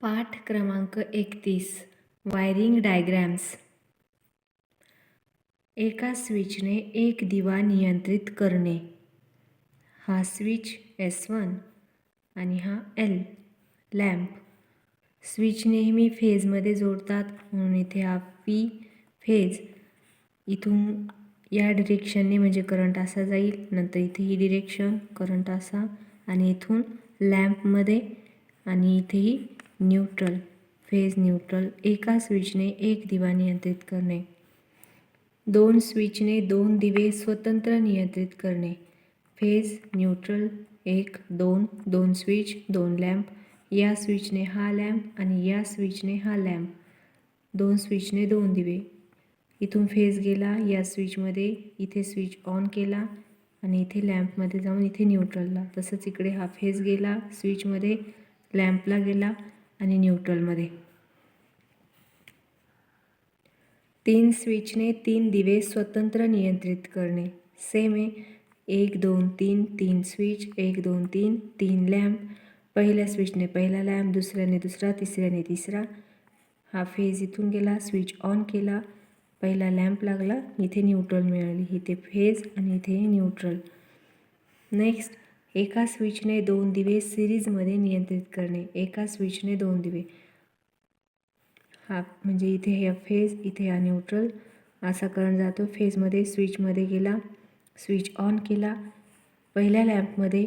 पाठ क्रमांक एकतीस वायरिंग डायग्रॅम्स एका स्विचने एक दिवा नियंत्रित करणे. हा स्विच एस वन आणि हा एल लॅम्प स्विच नेहमी फेजमध्ये जोडतात म्हणून इथे हा पी फेज इथून या डिरेक्शनने म्हणजे करंट असा जाईल नंतर इथे ही डिरेक्शन करंट असा आणि इथून लॅम्पमध्ये आणि इथेही न्यूट्रल फेज न्यूट्रल एका स्विचने एक दिवा नियंत्रित करणे. दोन स्विचने दोन दिवे स्वतंत्र नियंत्रित करणे. फेज न्यूट्रल एक दोन दोन स्विच दोन लॅम्प या स्विचने हा लॅम्प आणि या स्विचने हा लॅम्प. दोन स्विचने दोन दिवे. इथून फेज गेला या स्विचमध्ये इथे स्विच ऑन केला आणि इथे लॅम्पमध्ये जाऊन इथे न्यूट्रलला. तसंच इकडे हा फेज गेला स्विचमध्ये लॅम्पला गेला आणि न्यूट्रलमध्ये. तीन स्विचने तीन दिवे स्वतंत्र नियंत्रित करणे. सेम आहे एक दोन तीन तीन स्विच एक दोन तीन तीन लॅम्प. पहिल्या स्विचने पहिला लॅम्प दुसऱ्याने दुसरा तिसऱ्याने तिसरा. हा फेज इथून गेला स्विच ऑन केला. पहिला लॅम्प लागला इथे न्यूट्रल मिळाली. इथे फेज आणि इथे न्यूट्रल. नेक्स्ट एका स्विचने दोन दिवे सिरीजमध्ये नियंत्रित करणे. एका स्विचने दोन दिवे. हा म्हणजे इथे हे फेज इथे हा न्यूट्रल. असा करंट जातो. फेजमध्ये स्विचमध्ये गेला. स्विच ऑन केला. पहिल्या लॅम्पमध्ये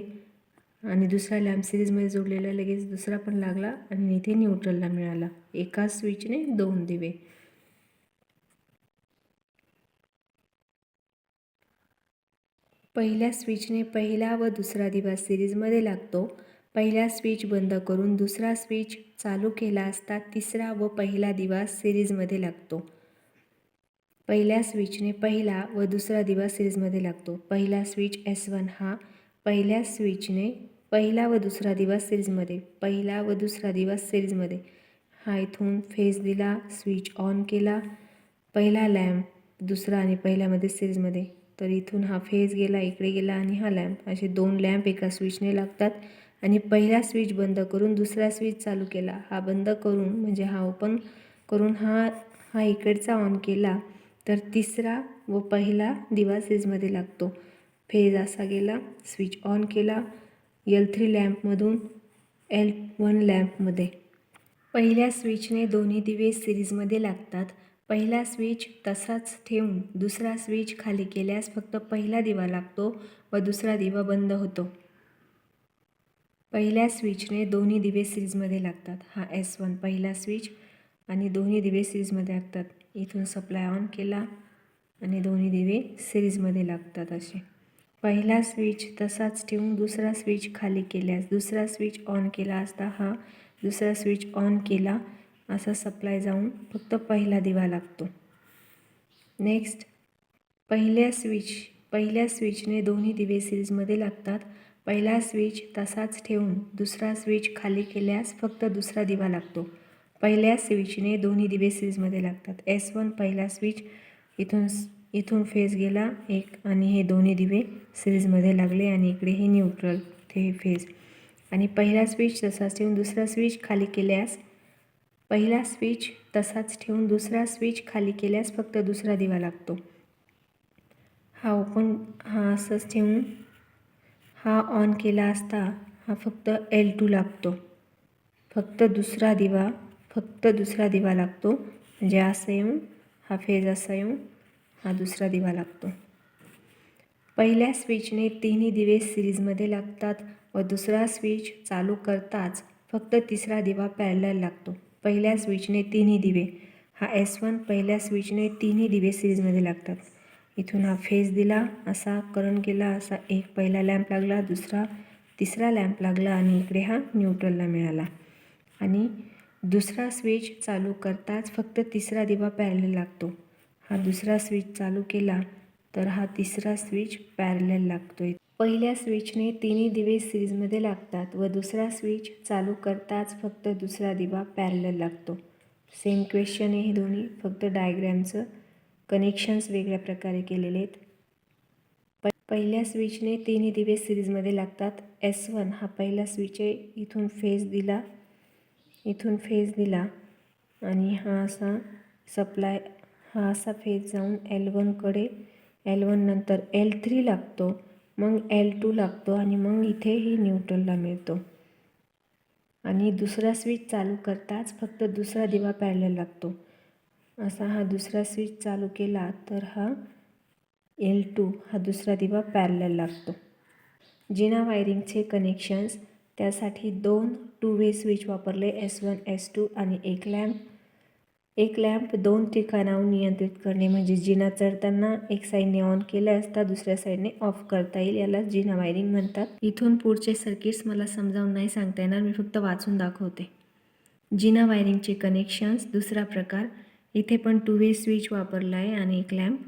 आणि दुसरा लॅम्प सिरीजमध्ये जोडलेला लगेच दुसरा पण लागला आणि इथे न्यूट्रलला मिळाला. एका स्विचने दोन दिवे. पहिल्या स्विचने पहिला व दुसरा दिवा सिरीजमध्ये लागतो. पहिला स्विच बंद करून दुसरा स्विच चालू केला असता तिसरा व पहिला दिवा सिरीजमध्ये लागतो. पहिल्या स्विचने पहिला व दुसरा दिवा सिरीजमध्ये लागतो. पहिला स्विच एस वन हा पहिल्या स्विचने पहिला व दुसरा दिवा सिरीजमध्ये पहिला व दुसरा दिवा सिरीजमध्ये. हा इथून फेज दिला स्विच ऑन केला पहिला लॅम्प दुसरा आणि पहिल्यामध्ये सिरीजमध्ये. तर इथून हा फेज गेला इकडे गेला आणि हा लॅम्प. असे दोन लॅम्प एका स्विचने लागतात आणि पहिला स्विच बंद करून दुसरा स्विच चालू केला. हा बंद करून म्हणजे हा ओपन करून हा हा इकडचा ऑन केला तर तिसरा व पहिला दिवा सेजमध्ये लागतो. फेज असा गेला स्विच ऑन केला एल थ्री लॅम्पमधून एल वन लॅम्पमध्ये. पहिल्या स्विचने दोन्ही दिवे सिरीजमध्ये लागतात. पहिला स्विच तसाच ठेवून दुसरा स्विच खाली केल्यास फक्त पहिला दिवा लागतो व दुसरा दिवा बंद होतो. पहिल्या स्विचने दोन्ही दिवे सिरीजमध्ये लागतात. हा एस वन पहिला स्विच आणि दोन्ही दिवे सिरीजमध्ये लागतात. इथून सप्लाय ऑन केला आणि दोन्ही दिवे सिरीजमध्ये लागतात असे. पहिला स्विच तसाच ठेवून दुसरा स्विच खाली केल्यास दुसरा स्विच ऑन केला असता हा दुसरा स्विच ऑन केला असा सप्लाय जाऊन फक्त पहिला दिवा लागतो. नेक्स्ट पहिल्या स्विच पहिल्या स्विचने दोन्ही दिवे सिरीजमध्ये लागतात. पहिला स्विच तसाच ठेवून दुसरा स्विच खाली केल्यास फक्त दुसरा दिवा लागतो. पहिल्या स्विचने दोन्ही दिवे सिरीजमध्ये लागतात. एस वन पहिला स्विच इथून इथून फेज गेला एक आणि हे दोन्ही दिवे सिरीजमध्ये लागले आणि इकडे हे न्यूट्रल ते फेज आणि पहिला स्विच तसाच ठेवून दुसरा स्विच खाली केल्यास पहिला स्विच तसाच ठेवून दुसरा स्विच खाली केल्यास फक्त दुसरा दिवा लागतो. हा ओपन हा असंच ठेवून हा ऑन केला असता हा फक्त एल टू लागतो. फक्त दुसरा दिवा फक्त दुसरा दिवा लागतो. म्हणजे असं येऊन हा फेज असा येऊन हा दुसरा दिवा लागतो. पहिल्या स्विचने तिन्ही दिवे सिरीजमध्ये लागतात व दुसरा स्विच चालू करताच फक्त तिसरा दिवा पॅरलर लागतो. पहिल्या स्विचने तिन्ही दिवे. हा एस वन पहिल्या स्विचने तिन्ही दिवे सिरीजमध्ये लागतात. इथून हा फेज दिला असा करंट गेला असा एक पहिला लॅम्प लागला दुसरा तिसरा लॅम्प लागला आणि इकडे हा न्यूट्रलला मिळाला. आणि दुसरा स्विच चालू करताच फक्त तिसरा दिवा पॅरलेल लागतो. हा दुसरा स्विच चालू केला तर हा तिसरा स्विच पॅरलेल लागतो पहिल्या स्विचने तिन्ही दिवे सिरीजमध्ये लागतात व दुसरा स्विच चालू करताच फक्त दुसरा दिवा पॅरलल लागतो. सेम क्वेश्चन आहे हे दोन्ही. फक्त डायग्रॅमचं कनेक्शन्स वेगळ्या प्रकारे केलेले आहेत. प पहिल्या स्विचने तिन्ही दिवे सिरीजमध्ये लागतात. एस वन हा पहिला स्विच आहे. इथून फेज दिला. इथून फेज दिला. आणि हा असा सप्लाय हा असा फेज जाऊन एल वनकडे एल वन नंतर एल थ्री लागतो. मग एल टू लागतो आणि मग इथे ही न्यूट्रलला मिळतो. आणि दुसरा स्विच चालू करताच फक्त दुसरा दिवा पॅरल लागतो. असा हा दुसरा स्विच चालू केला तर हा एल टू हा दुसरा दिवा पॅरल लागतो. जिना वायरिंगचे कनेक्शन्स त्यासाठी दोन टू वे स्विच वापरले एस वन एस टू आणि एक लॅम्प एक लॅम्प दोन ठिकाणाहून नियंत्रित करणे म्हणजे जिना चढताना एक साईडने ऑन केलं असता दुसऱ्या साईडने ऑफ करता येईल याला जिना वायरिंग म्हणतात. इथून पुढचे सर्किट्स मला समजावून नाही सांगता येणार मी फक्त वाचून दाखवते. जिना वायरिंगचे कनेक्शन्स दुसरा प्रकार. इथे पण टू वे स्विच वापरला आहे आणि एक लॅम्प.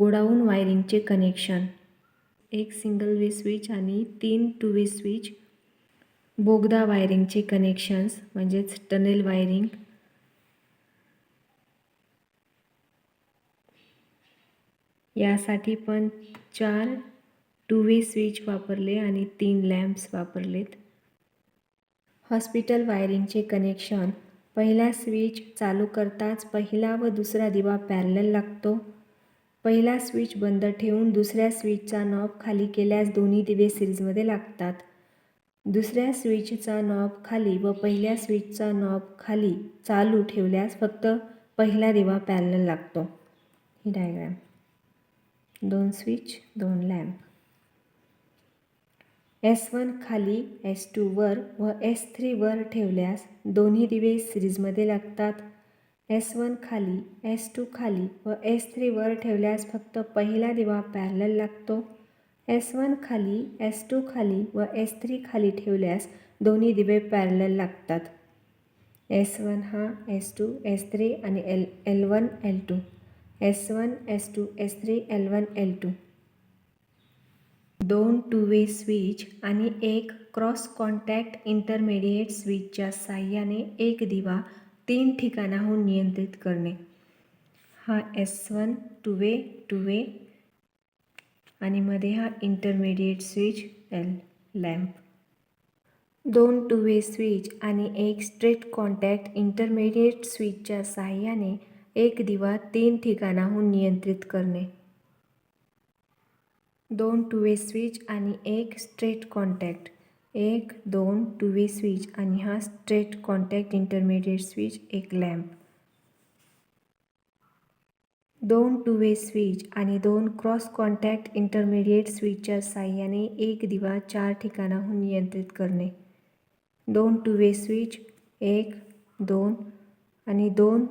गोडाऊन वायरिंगचे कनेक्शन. एक सिंगल वे स्विच आणि तीन टू वे स्विच. बोगदा वायरिंगचे कनेक्शन्स म्हणजेच टनेल वायरिंग. यासाठी पण चार टू वे स्विच वापरले आणि तीन लॅम्प्स वापरलेत. हॉस्पिटल वायरिंगचे कनेक्शन. पहिला स्विच चालू करताच पहिला व दुसरा दिवा पॅरलल लागतो. पहिला स्विच बंद ठेवून दुसऱ्या स्विचचा नॉब खाली केल्यास दोन्ही दिवे सिरीजमध्ये लागतात. दुसऱ्या स्विचचा नॉब खाली व पहिल्या स्विचचा नॉब खाली चालू ठेवल्यास फक्त पहिला दिवा पॅरलल लागतो. ही डायग्रॅम. दोन स्विच दोन लॅम्प. एस वन खाली एस टू वर व एस थ्री वर ठेवल्यास दोन्ही दिवे सिरीजमध्ये लागतात. एस वन खाली एस टू खाली व एस थ्री वर ठेवल्यास फक्त पहिला दिवा पॅरलल लागतो. एस वन खाली एस टू खाली व एस थ्री खाली ठेवल्यास दोन्ही दिवे पॅरलल लागतात. एस वन हा एस टू एस थ्री आणि L L one L two. S one S two S three L one L two. दोन टू वे स्विच आणि एक क्रॉस कॉन्टॅक्ट इंटरमिडिएट स्विचच्या साह्याने एक दिवा तीन ठिकाणाहून नियंत्रित करणे. हा S one two way two way आणि मध्ये हा इंटरमिडिएट स्विच एल लॅम्प. दोन टू वे स्विच आणि एक स्ट्रेट कॉन्टॅक्ट इंटरमिडिएट स्विचच्या साह्याने एक दिवा तीन ठिकाणाहून नियंत्रित करणे. दोन टू वे स्विच आणि एक स्ट्रेट कॉन्टॅक्ट. एक दोन टू वे स्विच आणि हा स्ट्रेट कॉन्टॅक्ट इंटरमिडिएट स्विच एक लॅम्प. दोन टू वे स्विच आणि दोन क्रॉस कॉन्टॅक्ट इंटरमिडिएट स्विचच्या साह्याने एक दिवा चार ठिकाणाहून नियंत्रित करणे. दोन टू वे स्विच एक दोन आणि दोन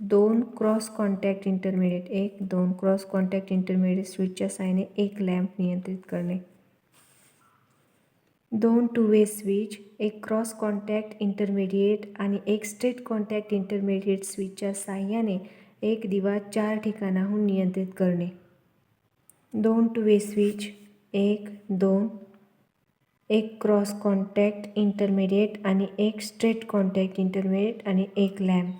दोन क्रॉस कॉन्टॅक्ट इंटरमिडिएट एक दोन क्रॉस कॉन्टॅक्ट इंटरमिडिएट स्विचच्या साहाय्याने एक लॅम्प नियंत्रित करणे. दोन टू वे स्विच एक क्रॉस कॉन्टॅक्ट इंटरमिडिएट आणि एक स्ट्रेट कॉन्टॅक्ट इंटरमिडिएट स्विचच्या साहाय्याने एक दिवा चार ठिकाणाहून नियंत्रित करणे. दोन टू वे स्विच एक दोन एक क्रॉस कॉन्टॅक्ट इंटरमिडिएट आणि एक स्ट्रेट कॉन्टॅक्ट इंटरमिडिएट आणि एक लॅम्प.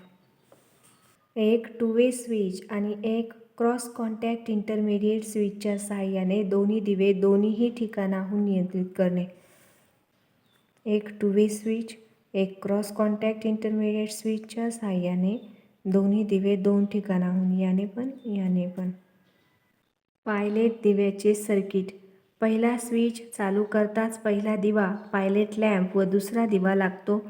एक टू वे स्विच आणि एक क्रॉस कॉन्टॅक्ट इंटरमिडिएट स्विचच्या सहाय्याने दोन्ही दिवे दोन्हीही ठिकाणाहून नियंत्रित करणे. एक टू वे स्विच एक क्रॉस कॉन्टॅक्ट इंटरमिडिएट स्विचच्या सहाय्याने दोन्ही दिवे दोन ठिकाणाहून याने पण याने पण. पायलेट दिव्याचे सर्किट पहिला स्विच चालू करताच पहिला दिवा पायलेट लॅम्प व दुसरा दिवा लागतो.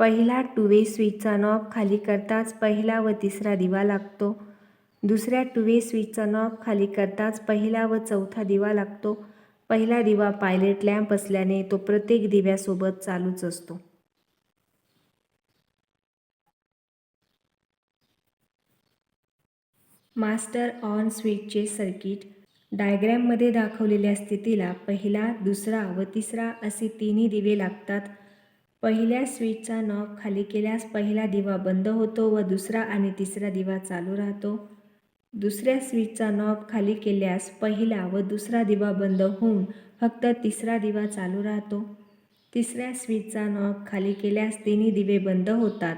पहिला टू वे स्विचचा नॉब खाली करताच पहिला व तिसरा दिवा लागतो. दुसऱ्या टू वे स्विचचा नॉब खाली करताच पहिला व चौथा दिवा लागतो. पहिला दिवा पायलट लॅम्प असल्याने तो प्रत्येक दिव्यासोबत चालूच असतो. मास्टर ऑन स्विचचे सर्किट. डायग्रॅममध्ये दाखवलेल्या स्थितीला पहिला दुसरा व तिसरा असे तिन्ही दिवे लागतात. पहिल्या स्विचचा नॉब खाली केल्यास पहिला दिवा बंद होतो व दुसरा आणि तिसरा दिवा चालू राहतो. दुसऱ्या स्विचचा नॉब खाली केल्यास पहिला व दुसरा दिवा बंद होऊन फक्त तिसरा दिवा चालू राहतो. तिसऱ्या स्विचचा नॉब खाली केल्यास तिन्ही दिवे बंद होतात.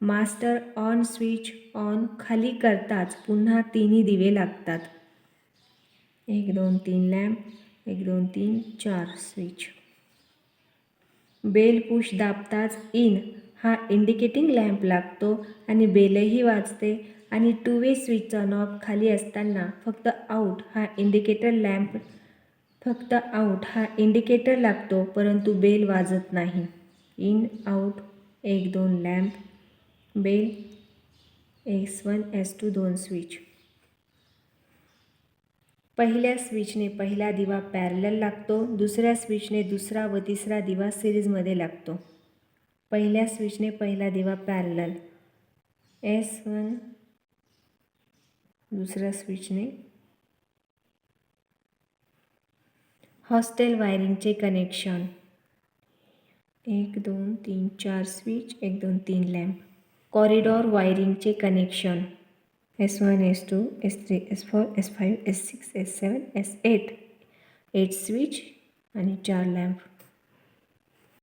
मास्टर ऑन स्विच ऑन खाली करताच पुन्हा तिन्ही दिवे लागतात. एक दोन तीन लॅम्प. एक दोन तीन चार स्विच. बेल पुश दाबताच इन हा इंडिकेटिंग लॅम्प लागतो आणि बेलही वाजते आणि टू वे स्विचचा नॉब खाली असताना फक्त आऊट हा इंडिकेटर लॅम्प फक्त आऊट हा इंडिकेटर लागतो परंतु बेल वाजत नाही. इन आऊट एक दोन lamp bell S one S two दोन स्विच. पहिल्या स्विचने पहिला दिवा पॅरलल लागतो दुसऱ्या स्विचने दुसरा व तिसरा दिवा सिरीजमध्ये लागतो. पहिल्या स्विचने पहिला दिवा पॅरलल. एस वन दुसऱ्या स्विचने. Hostel वायरिंगचे connection. एक दोन तीन चार स्विच एक दोन तीन lamp. Corridor वायरिंगचे connection. S one S two S three S four S five S six S seven S eight eight switch आणि चार लॅम्प